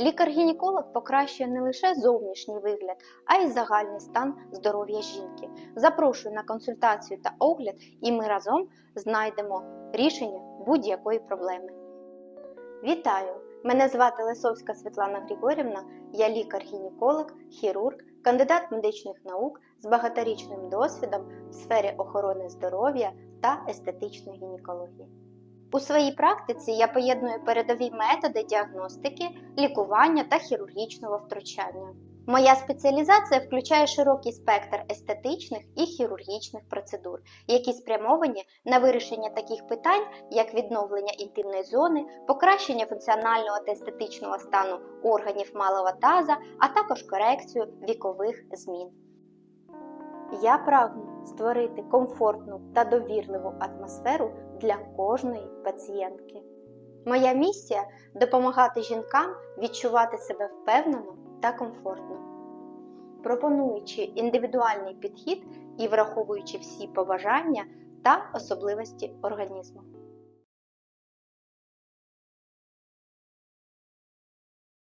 Лікар-гінеколог покращує не лише зовнішній вигляд, а й загальний стан здоров'я жінки. Запрошую на консультацію та огляд, і ми разом знайдемо рішення будь-якої проблеми. Вітаю! Мене звати Лисовська Світлана Григорівна, я лікар-гінеколог, хірург, кандидат медичних наук з багаторічним досвідом в сфері охорони здоров'я та естетичної гінекології. У своїй практиці я поєдную передові методи діагностики, лікування та хірургічного втручання. Моя спеціалізація включає широкий спектр естетичних і хірургічних процедур, які спрямовані на вирішення таких питань, як відновлення інтимної зони, покращення функціонального та естетичного стану органів малого таза, а також корекцію вікових змін. Я прагну створити комфортну та довірливу атмосферу для кожної пацієнтки. Моя місія допомагати жінкам відчувати себе впевнено та комфортно, пропонуючи індивідуальний підхід і враховуючи всі побажання та особливості організму.